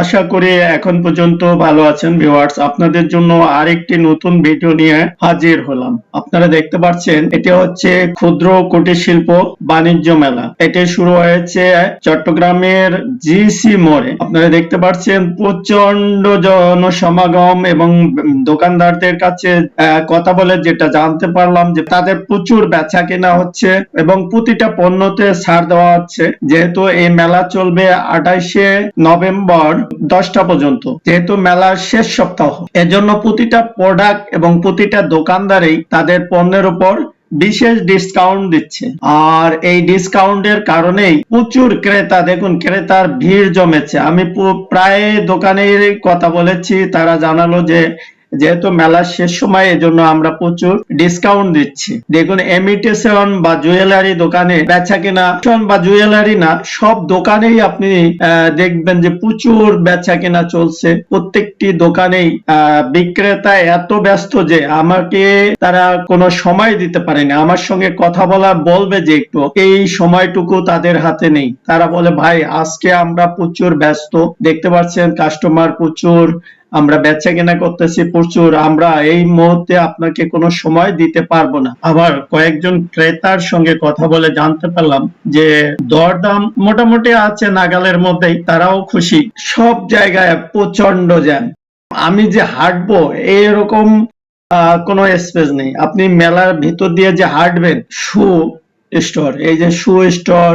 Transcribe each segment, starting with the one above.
আশা করি এখন পর্যন্ত ভালো আছেন ভিউয়ার্স আপনাদের জন্য আরেকটি নতুন ভিডিও নিয়ে হাজির হলাম। আপনারা দেখতে পাচ্ছেন, এটা হচ্ছে ক্ষুদ্র কুটির শিল্প বাণিজ্য মেলা। এটি শুরু হয়েছে চট্টগ্রামের জিসি মোড়ে। আপনারা দেখতে পাচ্ছেন প্রচণ্ড জনসমাগম এবং দোকানদারদের কাছে কথা বলে যেটা জানতে পারলাম যে তাদের প্রচুর বেচা কেনা হচ্ছে এবং প্রতিটা পণ্যতে ছাড় দেওয়া হচ্ছে। যেহেতু এই মেলা চলবে আঠাইশে নভেম্বর দশটা পর্যন্ত। যেহেতু মেলার শেষ সপ্তাহ, এজন্য প্রতিটা প্রোডাক্ট এবং প্রতিটা দোকানদারেই তাদের পণ্যের উপর বিশেষ ডিসকাউন্ট দিচ্ছে। আর এই ডিসকাউন্টের কারণেই প্রচুর ক্রেতা, দেখুন ক্রেতার ভিড় জমেছে। আমি প্রায় দোকানের কথা বলেছি, তারা জানালো যে যেহেতু মেলার শেষ সময় এজন্য আমরা প্রচুর ডিসকাউন্ট দিচ্ছি। দেখুন এমিটেশন বা জুয়েলারি দোকানে বেচা কেনা বা জুয়েলারি না, সব দোকানেই আপনি দেখবেন যে প্রচুর বেচা কেনা চলছে। প্রত্যেকটি দোকানেই বিক্রেতা এত ব্যস্ত যে আমাকে তারা কোনো সময় দিতে পারেনি আমার সঙ্গে কথা বলা বলবে যে একটু, এই সময়টুকু তাদের হাতে নেই। তারা বলে, ভাই, আজকে আমরা প্রচুর ব্যস্ত। দেখতে পাচ্ছেন কাস্টমার প্রচুর আমরা বেচা কেনা করতেছি প্রচুর, আমরা এই মুহূর্তে আপনাকে কোনো সময় দিতে পারব না। আবার কয়েকজন ক্রেতার সঙ্গে কথা বলে জানতে পারলাম যে দরদাম মোটামুটি আছে নাগালের মধ্যেই, তারাও খুশি। সব জায়গায় প্রচণ্ড জ্যাম। আমি যে হাঁটবো, এরকম কোনো স্পেস নেই। আপনি মেলার ভিতর দিয়ে যে হাঁটবেন, শু স্টোর এই যে শু স্টোর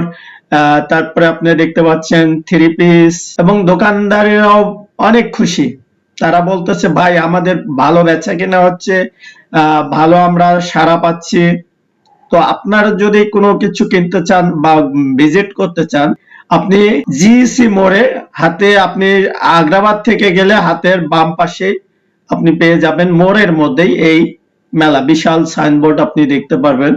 তারপরে আপনি দেখতে পাচ্ছেন থ্রি পিস এবং দোকানদারেরাও অনেক খুশি। তারা বলতেছে, ভাই, আমাদের ভালো বেচা কেনা হচ্ছে ভালো আমরা সাড়া পাচ্ছি। তো আপনারা যদি কোনো কিছু কিনতে চান বা ভিজিট করতে চান, আপনি জিসি মোড়ে হাতে আপনি আগ্রাবাদ থেকে গেলে হাতের বাম পাশে আপনি পেয়ে যাবেন মোড়ের মধ্যেই এই মেলা, বিশাল সাইনবোর্ড আপনি দেখতে পারবেন।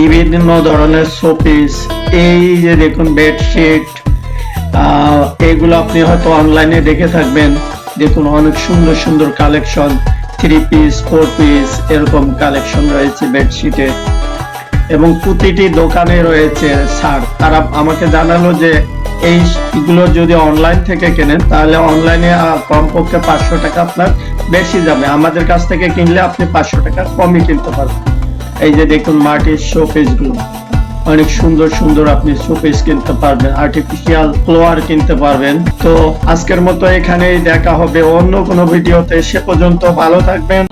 বিভিন্ন ধরনের শোপিস, এই যে দেখুন বেডশিট এগুলো আপনি হয়তো অনলাইনে দেখে থাকবেন। দেখুন অনেক সুন্দর সুন্দর collection three piece four piece এরকম কালেকশন রয়েছে বেডশিটে। এবং প্রতিটি দোকানে রয়েছে ছাড়। তারা আমাকে জানালো যে এইগুলো যদি অনলাইন থেকে কেনেন, তাহলে অনলাইনে কমপক্ষে পাঁচশো টাকা আপনার বেশি যাবে। আমাদের কাছ থেকে কিনলে আপনি পাঁচশো টাকা কমই কিনতে পারবেন। এই যে দেখুন মাটির শোপিসগুলো। অনেক সুন্দর সুন্দর আপনি শোকেস কিনতে পারবেন আর্টিফিশিয়াল ফ্লোয়ার কিনতে পারবেন। তো আজকের মতো এখানেই দেখা হবে অন্য কোনো ভিডিওতে, সে পর্যন্ত ভালো থাকবেন।